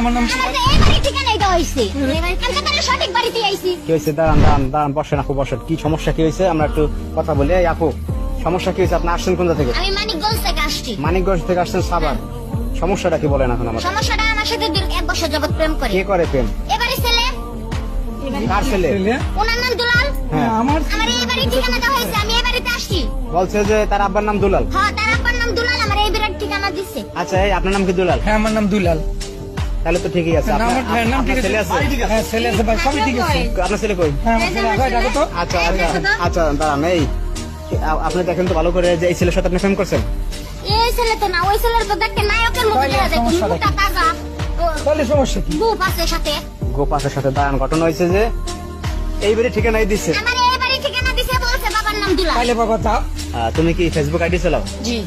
আমার নাম আমার তো এই বাড়ির ঠিকানাই দেওয়া হয়েছে আমি তো তাহলে সঠিক বাড়িতে আইছি। কি হয়েছে দাঁড়ান দাঁড়ান দাঁড়ান বসেন আপু বসেন। কি সমস্যা কি হয়েছে আমরা একটু কথা বলি। এই আপু সমস্যা কি হয়েছে আপনি আসছেন কোথা থেকে? আমি মানিকগঞ্জ থেকে আসছি। মানিকগঞ্জ থেকে আসছেন সাবার সমস্যাটা কি বলেন এখন আমার সমস্যাটা আমার সাথে এক বছর যাবত প্রেম করে। কে করে প্রেম? এবারে ছেলে? কার ছেলে? ছেলে? ওনার নাম দুলাল। হ্যাঁ। আমার আমার এই বাড়ির ঠিকানা হয়েছে আমি এই বাড়িতে আসছি। বলছে যে তার আব্বার নাম দুলাল। হ্যাঁ তার আব্বার নাম দুলাল আমার এই বাড়ির ঠিকানা দিচ্ছে আচ্ছা এই আপনার নাম কি দুলাল? হ্যাঁ আমার নাম দুলাল। তাহলে তো ঠিকই আছে। আপনার হ্যাঁ, ছেলে হ্যাঁ কই? হ্যাঁ আচ্ছা এই আচ্ছা আচ্ছা দাঁড়ান এই। আপনি দেখেন তো ভালো করে যে এই ছেলের সাথে আপনি প্রেম করছেন। এই ছেলে তো না ওই ছেলের তো দেখতে নায়কের মতো দেখা যায়। সমস্যা মুখটা তাজা তাহলে সমস্যা কি? সাথে। দাঁড়ান ঘটনা হয়েছে যে এই ঠিকানাই দিচ্ছে আমার এই ঠিকানা দিছে বলছে বাবার নাম দুলাল। তাইলে বাবা তা আহ, তুমি কি ফেসবুক আইডি চালাও? জি।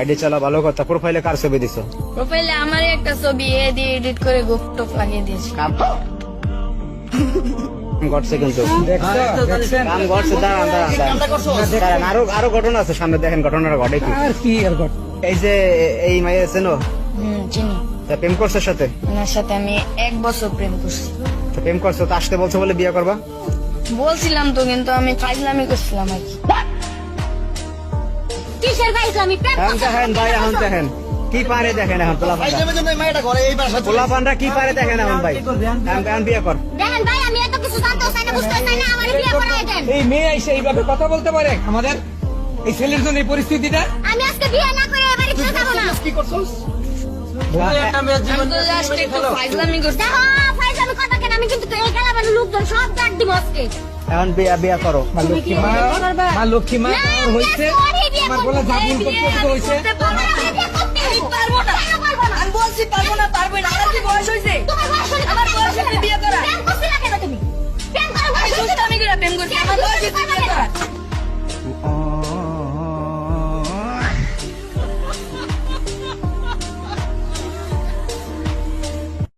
আইডি চালাও ভালো কথা প্রোফাইলে কার ছবি দিছো? প্রোফাইলে আমার একটা ছবি এ দিয়ে এডিট করে গুপটপ লাগিয়ে দিয়েছি। ঘটছে কিন্তু। কাম ঘটছে দাঁড়ান দাঁড়ান দাঁড়ান। দাঁড়ান আরও আরও ঘটনা আছে সামনে দেখেন ঘটনাটা ঘটে কি। আর কি আর ঘট এই যে এই মাইয়া আছে নো হুম চিনি। তা প্রেম করছে সাথে? ওনার সাথে আমি এক বছর প্রেম করছি। তো প্রেম করছ তো আসতে বলছো বলে বিয়ে করবা? বলছিলাম তো কিন্তু আমি ফাইজলামি করছিলাম আর কি। কিসের ভাই আমি প্রেম এখন দেখেন ভাই এখন দেখেন। কি পারে দেখেন এখন পোলা পোলা কি পারে দেখেন এখন ভাই? এখন এখন বিয়ে কর। দেখেন ভাই আমি এত কিছু জানতেও চাই না বুঝতেও চাই না আমার বিয়ে করাই দেন। এই মেয়ে এসে এইভাবে কথা বলতে পারে? আমাদের এই ছেলের জন্য এই পরিস্থিতিটা? আমি আজকে বিয়ে না করে যাব না। আমি কিন্তু এই লোকজন সব ডাক দিব আজকে। এখন বিয়া বিয়া করো। মা লক্ষ্মী মা মা লক্ষ্মী মা আমার আমার। বলে জাগুন করতে না, আমি পারব না। আমি বলছি পারব না পারব না আমার কি বয়স তোমার